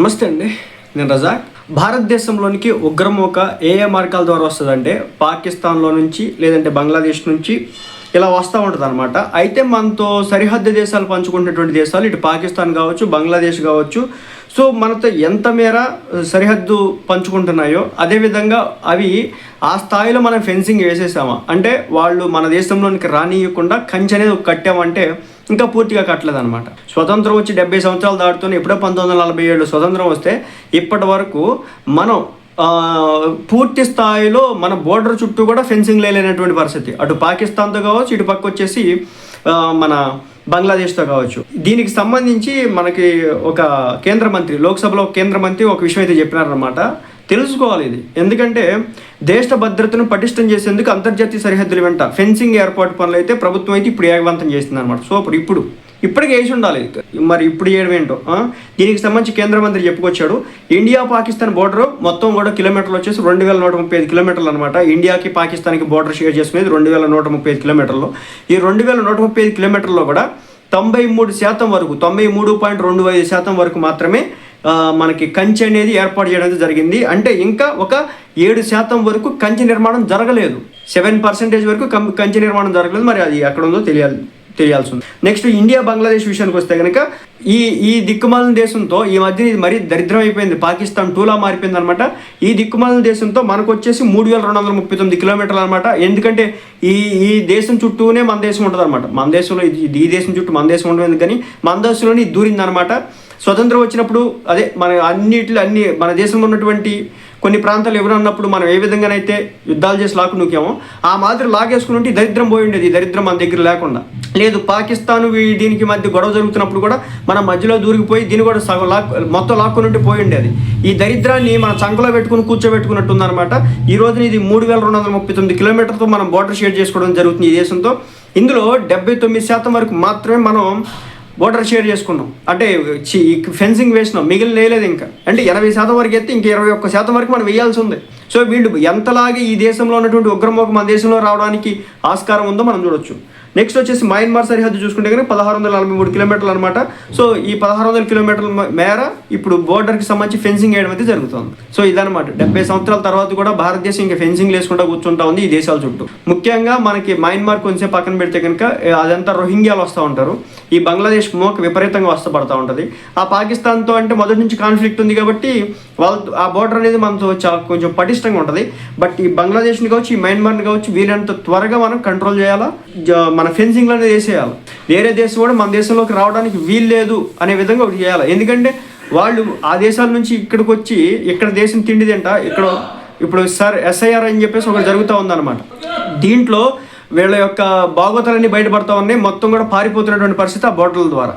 నమస్తే అండి నేను రజాక్. భారతదేశంలోనికి ఉగ్రమూక ఏ ఏ మార్గాల ద్వారా వస్తుందంటే పాకిస్తాన్లో నుంచి లేదంటే బంగ్లాదేశ్ నుంచి ఇలా వస్తూ ఉంటుంది అనమాట అయితే మనతో సరిహద్దు దేశాలు పంచుకున్నటువంటి దేశాలు ఇటు పాకిస్తాన్ కావచ్చు బంగ్లాదేశ్ కావచ్చు. సో మనతో ఎంత మేర సరిహద్దు పంచుకుంటున్నాయో అదేవిధంగా అవి ఆ స్థాయిలో మనం ఫెన్సింగ్ వేసేసామా. అంటే వాళ్ళు మన దేశంలోనికి రానియకుండా కంచె అనేది కట్టామంటే ఇంకా పూర్తిగా కట్టలేదన్నమాట. స్వతంత్రం వచ్చి డెబ్బై సంవత్సరాలు దాటుతూనే ఎప్పుడో పంతొమ్మిది వందల నలభై ఏడు స్వతంత్రం వస్తే ఇప్పటి వరకు మనం పూర్తి స్థాయిలో మన బోర్డర్ చుట్టూ కూడా ఫెన్సింగ్ లేనటువంటి పరిస్థితి. అటు పాకిస్తాన్తో కావచ్చు ఇటు పక్క వచ్చేసి మన బంగ్లాదేశ్తో కావచ్చు. దీనికి సంబంధించి మనకి ఒక కేంద్ర మంత్రి లోక్సభలో ఒక కేంద్ర మంత్రి ఒక విషయం అయితే చెప్పినారనమాట తెలుసుకోవాలి ఇది. ఎందుకంటే దేశ భద్రతను పటిష్టం చేసేందుకు అంతర్జాతీయ సరిహద్దుల వెంట ఫెన్సింగ్ ఏర్పాటు పనులు అయితే ప్రభుత్వం అయితే ఇప్పుడు వేగవంతం చేస్తుంది అనమాట సోపర్ ఇప్పుడు ఇప్పటికి ఇప్పటికే వేసి ఉండాలి. మరి ఇప్పుడు చేయడం ఏంటో దీనికి సంబంధించి కేంద్ర మంత్రి చెప్పుకొచ్చాడు ఇండియా పాకిస్తాన్ బోర్డర్ మొత్తం కూడా కిలోమీటర్లు వచ్చేసి రెండు వేల నూట ముప్పై ఐదు కిలోమీటర్లు అనమాట ఇండియాకి పాకిస్తాన్కి బోర్డర్ షేర్ చేసుకునేది రెండు వేల నూట ముప్పై ఐదు కిలోమీటర్లు. ఈ రెండు వేల నూట ముప్పై ఐదు కిలోమీటర్లో కూడా తొంభై మూడు శాతం వరకు తొంభై మూడు పాయింట్ రెండు ఐదు శాతం వరకు మాత్రమే మనకి కంచె అనేది ఏర్పాటు చేయడం జరిగింది. అంటే ఇంకా ఒక ఏడు శాతం వరకు కంచె నిర్మాణం జరగలేదు. సెవెన్ పర్సెంటేజ్ వరకు కంచె నిర్మాణం జరగలేదు. మరి అది ఎక్కడ ఉందో తెలియాలి తెలియాల్సి ఉంది నెక్స్ట్ ఇండియా బంగ్లాదేశ్ విషయానికి వస్తే కనుక ఈ ఈ దిక్కుమాలిన దేశంతో ఈ మధ్య ఇది మరీ దరిద్రం అయిపోయింది. పాకిస్తాన్ టూలా మారిపోయింది అనమాట ఈ దిక్కుమాలిన దేశంతో మనకు వచ్చేసి మూడు వేల రెండు వందల ముప్పై తొమ్మిది కిలోమీటర్లు అనమాట ఎందుకంటే ఈ ఈ దేశం చుట్టూనే మన దేశం ఉంటుంది అనమాట మన దేశంలో ఈ దేశం చుట్టూ మన దేశం ఉండదు. కానీ మన దేశంలోని దూరింది అనమాట స్వతంత్రం వచ్చినప్పుడు అదే మన అన్నిటిలో అన్ని మన దేశంలో ఉన్నటువంటి కొన్ని ప్రాంతాలు ఎవరు ఉన్నప్పుడు మనం ఏ విధంగానైతే యుద్ధాలు చేసి లాక్కు నూకామో ఆ మాదిరి లాగేసుకుని ఉంటే ఈ దరిద్రం పోయి ఉండేది. ఈ దరిద్రం మన దగ్గర లేకుండా. లేదు పాకిస్తాన్ దీనికి మధ్య గొడవ జరుగుతున్నప్పుడు కూడా మన మధ్యలో దూరికిపోయి దీన్ని కూడా సగం లాక్ మొత్తం లాక్కుని ఉంటే పోయి ఉండేది. ఈ దరిద్రాన్ని మన చంకలో పెట్టుకుని కూర్చోబెట్టుకున్నట్టు ఉందన్నమాట ఈ రోజున ఇది మూడు వేల రెండు వందల ముప్పై తొమ్మిది కిలోమీటర్తో మనం బోర్డర్ షేర్ చేసుకోవడం జరుగుతుంది ఈ దేశంతో. ఇందులో డెబ్బై తొమ్మిది శాతం వరకు మాత్రమే మనం వాటర్ షేర్ చేసుకున్నాం. అంటే చి- ఫెన్సింగ్ వేసినాం. మిగిలిన వేయలేదు ఇంకా. అంటే ఎనభై శాతం వరకు ఎత్తే ఇంకా ఇరవై ఒక్క శాతం వరకు మనం వేయాల్సి ఉంది. సో వీళ్ళు ఎంతలాగే ఈ దేశంలో ఉన్నటువంటి ఉగ్రమోకం మన దేశంలో రావడానికి ఆస్కారం ఉందో మనం చూడొచ్చు. నెక్స్ట్ వచ్చేసి మయన్మార్ సరిహద్దు చూసుకుంటే కనుక పదహారు వందల నలభై మూడు కిలోమీటర్లు అనమాట సో ఈ పదహారు వందల కిలోమీటర్ల మేర ఇప్పుడు బోర్డర్కి సంబంధించి ఫెన్సింగ్ వేయడం అయితే జరుగుతుంది. సో ఇదనమాట డెబ్బై సంవత్సరాల తర్వాత కూడా భారతదేశం ఇంకా ఫెన్సింగ్ లేకుండా కూర్చుంటా ఉంది ఈ దేశాల చుట్టూ. ముఖ్యంగా మనకి మయన్మార్ కొంచెం పక్కన పెడితే కనుక అదంతా రోహింగ్యాలు వస్తూ ఉంటారు. ఈ బంగ్లాదేశ్ మోక విపరీతంగా వస్తపడతా ఉంటుంది. ఆ పాకిస్తాన్తో అంటే మొదటి నుంచి కాన్ఫ్లిక్ట్ ఉంది కాబట్టి వాళ్ళ ఆ బోర్డర్ అనేది మనతో కొంచెం పటిష్టంగా ఉంటుంది. బట్ ఈ బంగ్లాదేశ్ని కావచ్చు ఈ మయన్మార్ని కావచ్చు వీలైనంత త్వరగా మనం కంట్రోల్ చేయాలా? మన ఫెన్సింగ్లో అనేది వేసేయాలి వేరే దేశం కూడా మన దేశంలోకి రావడానికి వీలు లేదు అనే విధంగా ఒకటి చేయాలి. ఎందుకంటే వాళ్ళు ఆ దేశాల నుంచి ఇక్కడికి వచ్చి ఇక్కడ దేశం తిండి తింట ఇక్కడ ఇప్పుడు సార్ ఎస్ఐఆర్ అని చెప్పేసి ఒకటి జరుగుతూ ఉందన్నమాట. దీంట్లో వీళ్ళ యొక్క బాగోతాలన్నీ బయటపడతా ఉన్నాయి. మొత్తం కూడా పారిపోతున్నటువంటి పరిస్థితి ఆ బోర్డర్ల ద్వారా.